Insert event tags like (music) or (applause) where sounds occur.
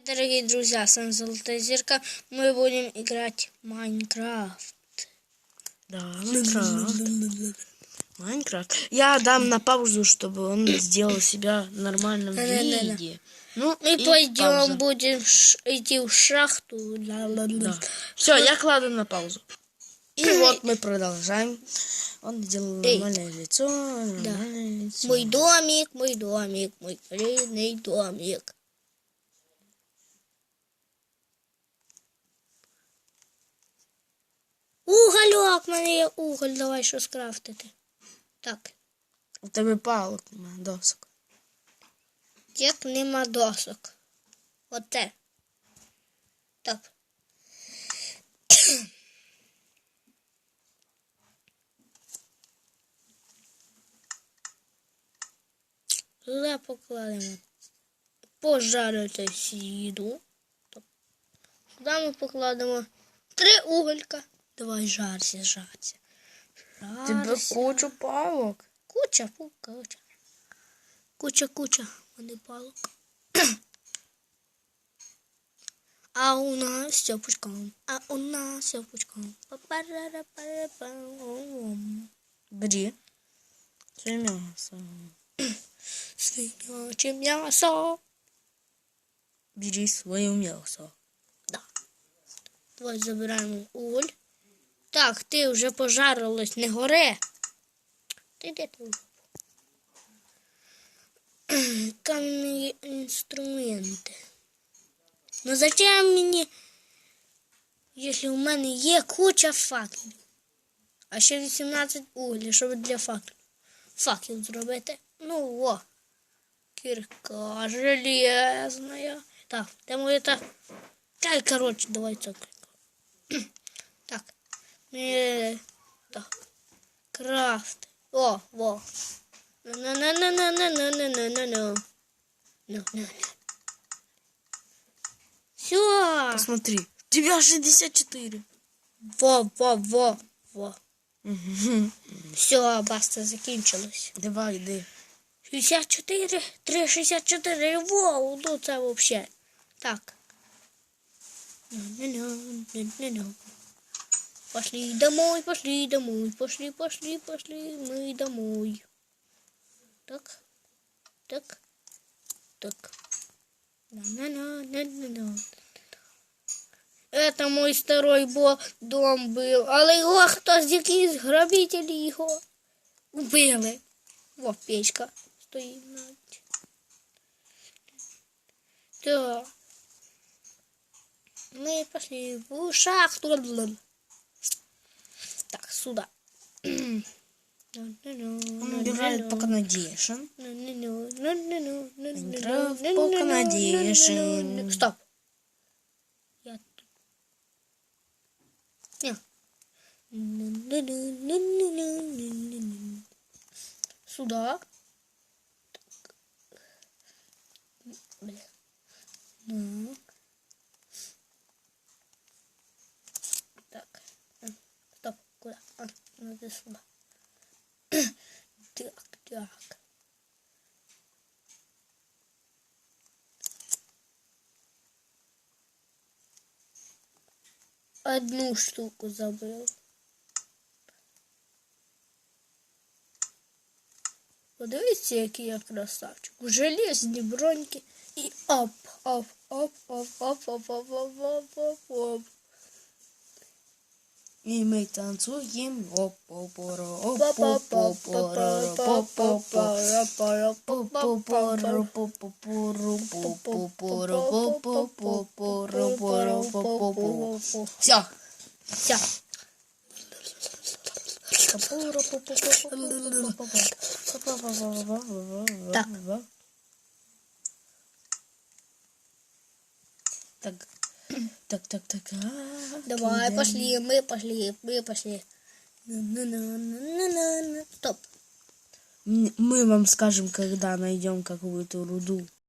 Дорогие друзья, с вами Золотая Зерка. Мы будем играть в Майнкрафт. Да, Майнкрафт. Майнкрафт. Я дам на паузу, чтобы он сделал себя в нормальном Да-да-да-да. виде. Ну, Мы пойдем, пауза. будем идти в шахту. Ла-ла-ла. Все, я кладу на паузу. И вот мы продолжаем. Он сделал Эй. нормальное лицо. Нормальное лицо. Мой домик, мой домик, мой рідний домик. Угольок, в мене є уголь, давай що скрафтити. Так, У тебе палок нема, досок. як нема досок. Оте. Так. Туди покладемо. Пожарити їду. Сюди ми покладемо три уголька. Давай жарся, жарся. Тебе Жарся. кучу палок. Куча, фу, куча. Куча, куча, не палок. (clears throat) А у нас все пучком. А у нас все пучком. Бери. Це м'ясо. (clears throat) Свиняче м'ясо. Бери своє м'ясо. Да. Давай забираємо уголь. Так, ти вже пожарилась, не горе. Ти де ти? (clears throat) Кам'яні інструменти. Ну зачем мені, якщо у мене є куча факелів? А ще 18 углів, щоб для факелів. Факел зробити. Ну во. Кірка железная. Так, де моя та. Та, коротше, давай це. (clears throat) Так. Крафт. О, во. На-на-на-на-на-на-на-на-на. Ну, ну, ну. Все. Посмотри. У тебя 64. Во, во, во, во. Все, баста, закінчилось. Давай, йди. 64, 3, 64, вау, ну це вообще. Так. Пошли домой, пошли домой, пошли, пошли, пошли, мы домой. Так, так, так. На-на-на-на-на-на. Это мой старий бо дом був, але його хтось якісь грабителі його вбили. Во, печка стоїть навіть. Так. Мы пошли в шахту. сюда. Он играет по Канадешин. Играет по Канадешин. Стоп. Я тут. Сюда. Так. Так. надо сюда. Так, так. Одну штуку забыл. Подивіться, який я красавчик. У железні броньки і оп, оп, оп, оп, оп, оп, оп, оп, оп, оп, оп. І ми танцюємо Все. Все. Так. Так. Так, так, так. Давай, пошли, мы пошли, мы пошли. Стоп. Мы вам скажем, когда найдем какую-то руду.